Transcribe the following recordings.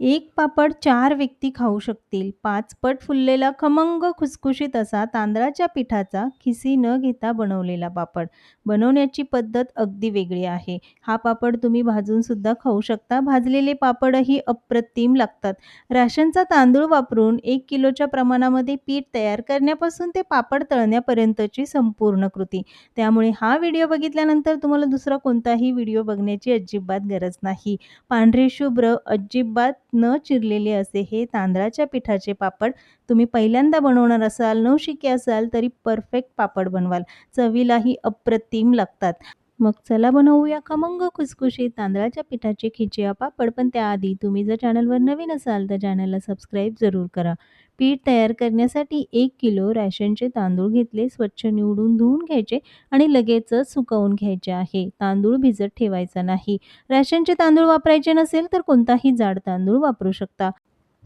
एक पापड चार व्यक्ती खाऊ शकतील. पाच पट फुललेला खमंग खुसखुशीत असा तांदळाच्या पिठाचा खिसी न घेता बनवलेला पापड. बनवण्याची पद्धत अगदी वेगळी आहे. हा पापड तुम्ही भाजूनसुद्धा खाऊ शकता. भाजलेले पापडही अप्रतिम लागतात. राशनचा तांदूळ वापरून एक किलोच्या प्रमाणामध्ये पीठ तयार करण्यापासून ते पापड तळण्यापर्यंतची संपूर्ण कृती. त्यामुळे हा व्हिडिओ बघितल्यानंतर तुम्हाला दुसरा कोणताही व्हिडिओ बघण्याची अजिबात गरज नाही. पांढरे शुभ्र अजिबात न चिरलेले असे हे तांदळाच्या पिठाचे पापड तुम्ही पहिल्यांदा बनवणार असाल, नवशिके असाल तरी परफेक्ट पापड बनवाल. चवीलाही अप्रतिम लागतात. मग चला बनवूया खमंग खुसखुशीत तांदळाच्या पिठाचे खिचिया पापड. पण त्याआधी तुम्ही जर चॅनलवर नवीन असाल तर चॅनलला सबस्क्राईब जरूर करा. पीठ तयार करण्यासाठी एक किलो रॅशनचे तांदूळ घेतले. स्वच्छ निवडून धुवून घ्यायचे आणि लगेचच सुकवून घ्यायचे आहे. तांदूळ भिजत ठेवायचा नाही. रॅशनचे तांदूळ वापरायचे नसेल तर कोणताही जाड तांदूळ वापरू शकता.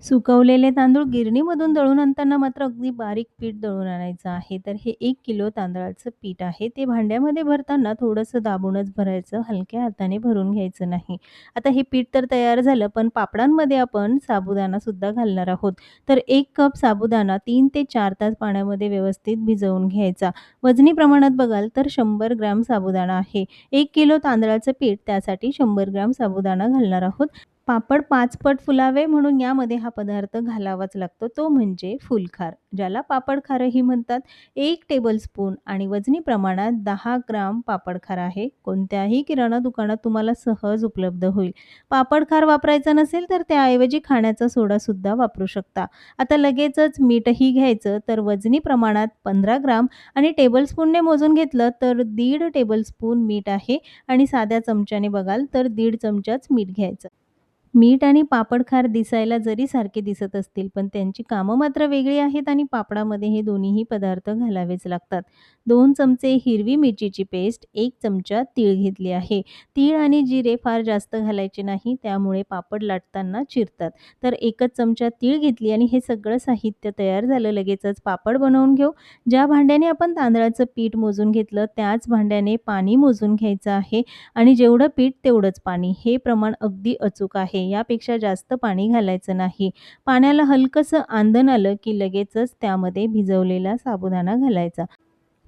सुकवलेले तांदूळ गिरणीमधून दळून आणताना मात्र अगदी बारीक पीठ दळून आणायचं आहे. तर हे एक किलो तांदळाचं पीठ आहे. ते भांड्यामध्ये भरताना थोडंसं दाबूनच भरायचं, हलक्या हाताने भरून घ्यायचं नाही. आता हे पीठ तर तयार झालं, पण पापडांमध्ये आपण साबुदाणासुद्धा घालणार आहोत. तर एक कप साबुदाणा तीन ते चार तास पाण्यामध्ये व्यवस्थित भिजवून घ्यायचा. वजनी प्रमाणात बघाल तर शंभर ग्रॅम साबुदाणा आहे. एक किलो तांदळाचं पीठ त्यासाठी शंभर ग्रॅम साबुदाणा घालणार आहोत. पापड पाचपट फुलावे म्हणून यामध्ये हा पदार्थ घालावाच लागतो. तो म्हणजे फुलखार ज्याला पापड खारही म्हणतात. एक टेबलस्पून आणि वजनी प्रमाणात दहा ग्राम पापड खार आहे. कोणत्याही किराणा दुकानात तुम्हाला सहज उपलब्ध होईल. पापड खार वापरायचा नसेल तर त्याऐवजी खाण्याचा सोडासुद्धा वापरू शकता. आता लगेचच मीठही घ्यायचं तर वजनी प्रमाणात पंधरा ग्राम आणि टेबलस्पूनने मोजून घेतलं तर दीड टेबलस्पून मीठ आहे. आणि साध्या चमच्याने बघाल तर दीड चमचाच मीठ घ्यायचं. मीठ आणि पापड खार दिसायला जरी सारखे दिसत असतील पण त्यांची कामं मात्र वेगळी आहेत आणि पापडामध्ये हे दोन्हीही पदार्थ घालावेच लागतात. दोन चमचे हिरवी मिरचीची पेस्ट एक चमचा तीळ घेतली आहे. तीळ आणि जिरे फार जास्त घालायचे नाही त्यामुळे पापड लाटताना चिरतात. तर एकच चमचा तीळ घेतली आणि हे सगळं साहित्य तयार झालं लगेचच पापड बनवून घेऊ. ज्या भांड्याने आपण तांदळाचं पीठ मोजून घेतलं त्याच भांड्याने पाणी मोजून घ्यायचं आहे. आणि जेवढं पीठ तेवढंच पाणी. हे प्रमाण अगदी अचूक आहे. यापेक्षा जास्त पाणी घालायचं नाही. पाण्याला हलकंसं आंदण आलं की लगेचच त्यामध्ये भिजवलेला साबुदाणा घालायचा.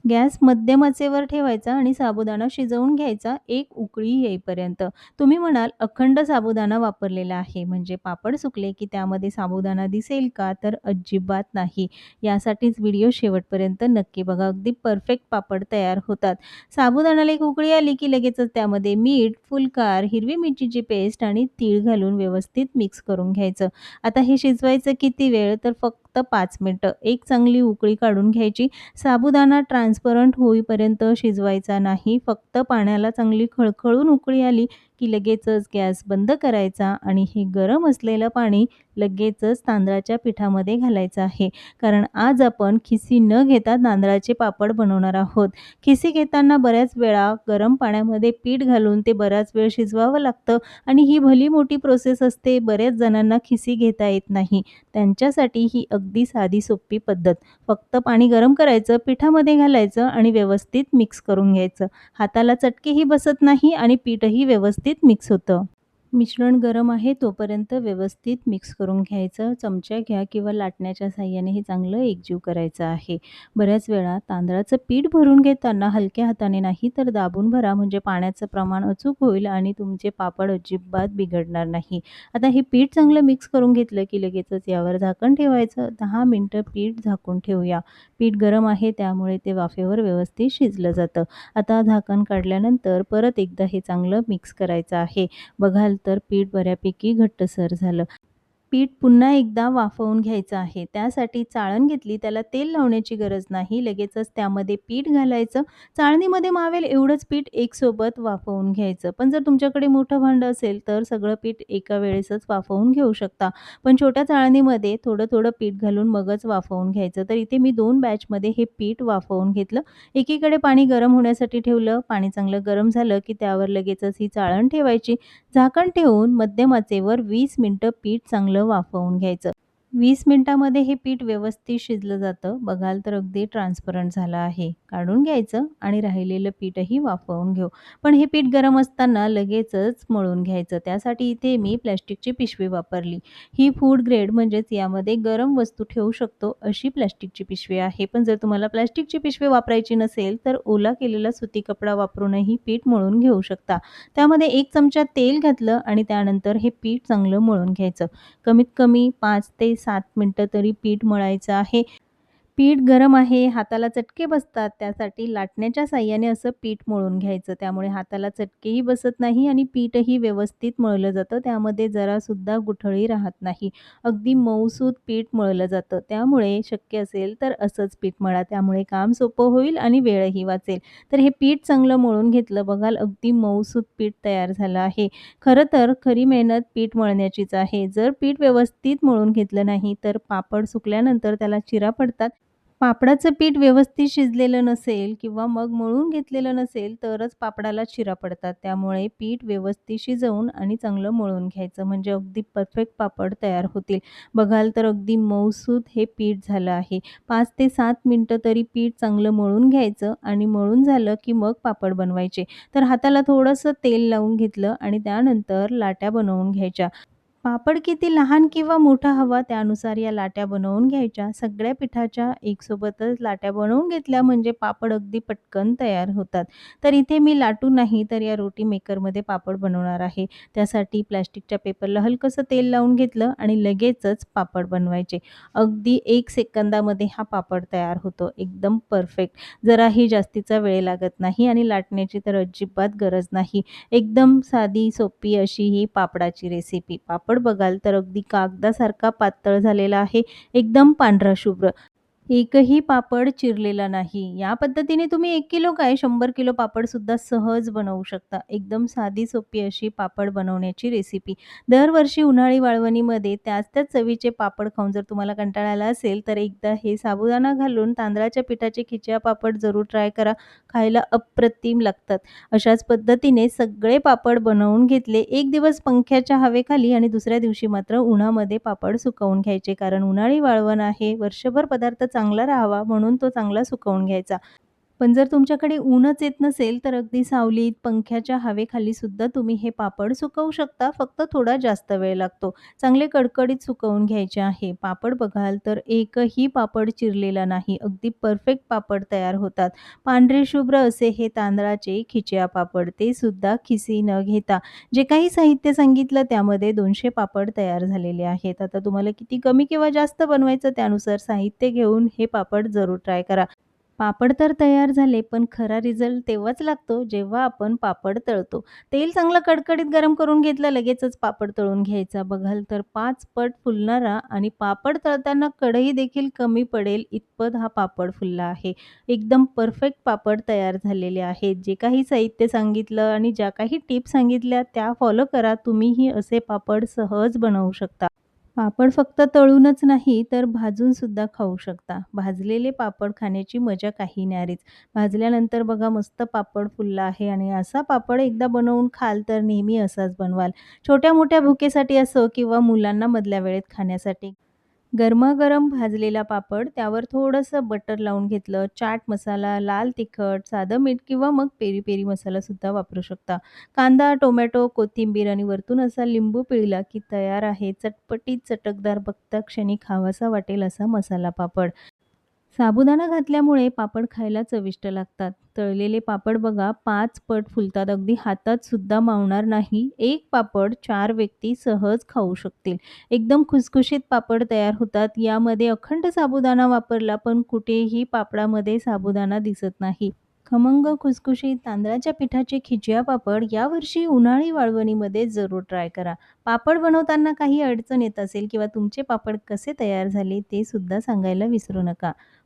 गॅस मध्यम आचेवर ठेवायचा आणि साबुदाणा शिजवून घ्यायचा एक उकळी येईपर्यंत. तुम्ही म्हणाल अखंड साबुदाणा वापरलेला आहे. म्हणजे पापड सुकले की त्यामध्ये साबुदाणा दिसेल का? तर अजिबात नाही. यासाठीच व्हिडिओ शेवटपर्यंत नक्की बघा. अगदी परफेक्ट पापड तयार होतात. साबुदाणाला एक उकळी आली की लगेचच त्यामध्ये मीठ फुलकार हिरवी मिरचीची पेस्ट आणि तीळ घालून व्यवस्थित मिक्स करून घ्यायचं. आता हे शिजवायचं किती वेळ? तर फक्त फक्त पाच मिनटं. एक चांगली उकळी काढून घ्यायची. साबुदाणा ट्रान्सपरंट होईपर्यंत शिजवायचा नाही. फक्त पाण्याला चांगली खळखळून उकळी आली की लगेचच गॅस बंद करायचा आणि हे गरम असलेलं पाणी लगेचच तांदळाच्या पिठामध्ये घालायचं आहे. कारण आज आपण खिसी न घेता तांदळाचे पापड बनवणार आहोत. खिसी घेताना बऱ्याच वेळा गरम पाण्यामध्ये पीठ घालून ते बराच वेळ शिजवावं लागतं आणि ही भली मोठी प्रोसेस असते. बऱ्याच जणांना खिसी घेता येत नाही. त्यांच्यासाठी ही अगदी साधी सोपी पद्धत. फक्त पाणी गरम करायचं पिठामध्ये घालायचं आणि व्यवस्थित मिक्स करून घ्यायचं. हाताला चटकेही बसत नाही आणि पीठही व्यवस्थित पद्धतीत मिक्स होतं. मिश्रण गरम आहे तोपर्यंत व्यवस्थित मिक्स करून घ्यायचं. चमचा घ्या किंवा लाटण्याच्या साह्याने हे चांगलं एकजीव करायचं आहे. बऱ्याच वेळा तांदळाचं पीठ भरून घेताना हलक्या हाताने नाही तर दाबून भरा म्हणजे पाण्याचं प्रमाण अचूक होईल आणि तुमचे पापड अजिबात बिघडणार नाही. आता हे पीठ चांगलं मिक्स करून घेतलं की लगेचच यावर झाकण ठेवायचं. दहा मिनटं पीठ झाकून ठेवूया. पीठ गरम आहे त्यामुळे ते वाफेवर व्यवस्थित शिजलं जातं. आता झाकण काढल्यानंतर परत एकदा हे चांगलं मिक्स करायचं आहे. बघाल तर पीठ बऱ्यापैकी घट्टसर झालं. पीठ पुन्हा एकदा वाफवून घ्यायचं आहे. त्यासाठी चाळण घेतली त्याला तेल लावण्याची गरज नाही. लगेचच त्यामध्ये पीठ घालायचं. चाळणीमध्ये मावेल एवढंच पीठ एकसोबत वाफवून घ्यायचं. पण जर तुमच्याकडे मोठं भांडं असेल तर सगळं पीठ एका वेळेसच वाफवून घेऊ शकता. पण छोट्या चाळणीमध्ये थोडं थोडं पीठ घालून मगच वाफवून घ्यायचं. तर इथे मी दोन बॅचमध्ये हे पीठ वाफवून घेतलं. एकीकडे पाणी गरम होण्यासाठी ठेवलं. पाणी चांगलं गरम झालं की त्यावर लगेचच ही चाळण ठेवायची. झाकण ठेवून मध्यम आचेवर वीस मिनटं पीठ चांगलं वाफवून घ्यायचं वीस मिनटामध्ये हे पीठ व्यवस्थित शिजलं जातं. बघाल तर अगदी ट्रान्सपरंट झालं आहे. काढून घ्यायचं आणि राहिलेलं पीठही वाफवून घेऊ. पण हे पीठ गरम असताना लगेचच मळून घ्यायचं. त्यासाठी इथे मी प्लॅस्टिकची पिशवी वापरली. ही फूड ग्रेड म्हणजेच यामध्ये गरम वस्तू ठेवू शकतो अशी प्लॅस्टिकची पिशवी आहे. पण जर तुम्हाला प्लास्टिकची पिशवी वापरायची नसेल तर ओला केलेला सुती कपडा वापरूनही पीठ मळून घेऊ शकता. त्यामध्ये एक चमचा तेल घातलं आणि त्यानंतर हे पीठ चांगलं मळून घ्यायचं. कमीत कमी पाच ते सात मिनटं तरी पीठ मळायचं आहे. पीठ गरम आहे, हाताला चटके बसतात त्यासाठी लाटण्याच्या साह्याने असं पीठ मळून घ्यायचं. त्यामुळे हाताला चटकेही बसत नाही आणि पीठही व्यवस्थित मळलं जातं. त्यामध्ये जरासुद्धा गुठळी राहत नाही. अगदी मऊसूत पीठ मळलं जातं. त्यामुळे शक्य असेल तर असंच पीठ मळा. त्यामुळे काम सोपं होईल आणि वेळही वाचेल. तर हे पीठ चांगलं मळून घेतलं. बघाल अगदी मऊसूत पीठ तयार झालं आहे. खरं तर खरी मेहनत पीठ मळण्याचीच आहे. जर पीठ व्यवस्थित मळून घेतलं नाही तर पापड सुकल्यानंतर त्याला चिरा पडतात. पापडाचं पीठ व्यवस्थित शिजलेलं नसेल किंवा मग मळून घेतलेलं नसेल तरच पापडाला चिरा पडतात. त्यामुळे पीठ व्यवस्थित शिजवून आणि चांगलं मळून घ्यायचं म्हणजे अगदी परफेक्ट पापड तयार होतील. बघाल तर अगदी मऊसूत हे पीठ झालं आहे. पाच ते सात मिनटं तरी पीठ चांगलं मळून घ्यायचं आणि मळून झालं की मग पापड बनवायचे. तर हाताला थोडंसं तेल लावून घेतलं आणि त्यानंतर लाट्या बनवून घ्यायच्या. पापड किती लहान किंवा मोठा हवा त्यानुसार या लाट्या बनवून घ्यायच्या. सगळ्या पिठाच्या एकसोबतच लाट्या बनवून घेतल्या म्हणजे पापड अगदी पटकन तयार होतात. तर इथे मी लाटू नाही तर या रोटी मेकरमध्ये पापड बनवणार आहे. त्यासाठी प्लॅस्टिकच्या पेपरला हलकंसं तेल लावून घेतलं आणि लगेचच पापड बनवायचे. अगदी एक सेकंदामध्ये हा पापड तयार होतो. एकदम परफेक्ट. जराही जास्तीचा वेळ लागत नाही आणि लाटण्याची तर अजिबात गरज नाही. एकदम साधी सोपी अशी ही पापडाची रेसिपी. पापड बघाल तर अगदी कागदासारखा पातळ झालेला आहे. एकदम पांढरा शुभ्र. एकही पापड चिरलेला नाही. या पद्धतीने तुम्ही एक किलो काय शंभर किलो पापडसुद्धा सहज बनवू शकता. एकदम साधी सोपी अशी पापड बनवण्याची रेसिपी. दरवर्षी उन्हाळी वाळवणीमध्ये त्याच-त्याच चवीचे पापड खाऊन जर तुम्हाला कंटाळा आला असेल तर एकदा हे साबुदाणा घालून तांदळाच्या पिठाचे खिचिया पापड जरूर ट्राय करा. खायला अप्रतिम लागतात. अशाच पद्धतीने सगळे पापड बनवून घेतले. एक दिवस पंख्याच्या हवेखाली आणि दुसऱ्या दिवशी मात्र उन्हामध्ये पापड सुकवून घ्यायचे. कारण उन्हाळी वाळवण आहे. वर्षभर पदार्थ चांगला राहावा म्हणून तो चांगला सुकवून घ्यायचा. पण जर तुमच्याकडे ऊनच येत नसेल तर अगदी सावलीत, पंख्याच्या हवेखाली सुद्धा तुम्ही हे पापड सुकवू शकता. फक्त थोडा जास्त वेळ लागतो. चांगले कडकडीत सुकवून घ्यायचे आहे. पापड बघाल तर एकही पापड चिरलेला नाही. अगदी परफेक्ट पापड तयार होतात. पांढरे शुभ्र असे हे तांदळाचे खिचिया पापड. ते सुद्धा खिसी न घेता. जे काही साहित्य सांगितलं त्यामध्ये दोनशे पापड तयार झालेले आहेत. आता तुम्हाला किती कमी किंवा जास्त बनवायचं त्यानुसार साहित्य घेऊन हे पापड जरूर ट्राय करा. पापड तर तयार झाले पण खरा रिझल्ट तेव्हाच लागतो जेव्हा आपण पापड तळतो. तेल चांगलं कडकडीत गरम करून घेतलं. लगेचच पापड तळून घ्यायचा. बघाल तर पाच पट फुलणारा आणि पापड तळताना कढई देखील कमी पडेल इतपत हा पापड फुलला आहे. एकदम परफेक्ट पापड तयार झालेले आहेत. जे काही साहित्य सांगितलं आणि ज्या काही टिप्स सांगितल्या त्या फॉलो करा. तुम्हीही असे पापड सहज बनवू शकता. पापड फक्त तळूनच नाही तर भाजून सुद्धा खाऊ शकता. भाजलेले पापड खाण्याची मजा काही न्यारीच. भाजल्यानंतर बघा मस्त पापड फुलला आहे आणि असा पापड एकदा बनवून खाल तर नेहमी असाच बनवाल. छोट्या-मोठ्या भुकेसाठी असो किंवा मुलांना मधल्या वेळेत खाण्यासाठी. गरमागरम भाजलेला पापड त्यावर थोडंसं बटर लावून घेतलं. चाट मसाला, लाल तिखट, साधं मीठ किंवा मग पेरी-पेरी मसालासुद्धा वापरू शकता. कांदा, टोमॅटो, कोथिंबीर आणि वरतून असा लिंबू पिळला की तयार आहे चटपटीत, चटकदार बघता क्षणी खावासा वाटेल असा मसाला पापड. साबुदाणा घातल्यामुळे पापड खायला चविष्ट लागतात. तळलेले पापड बघा पाच पट फुलतात. अगदी हातात सुद्धा मावणार नाही. एक पापड चार व्यक्ती सहज खाऊ शकतील. एकदम खुसखुशीत पापड तयार होतात. यामध्ये अखंड साबुदाणा वापरला पण कुठेही पापडामध्ये साबुदाणा दिसत नाही. खमंग खुसखुशीत तांदळाच्या पिठाचे खिचिया पापड यावर्षी उन्हाळी वाळवणीमध्ये जरूर ट्राय करा. पापड बनवताना काही अडचण येत असेल किंवा तुमचे पापड कसे तयार झाले ते सुद्धा सांगायला विसरू नका.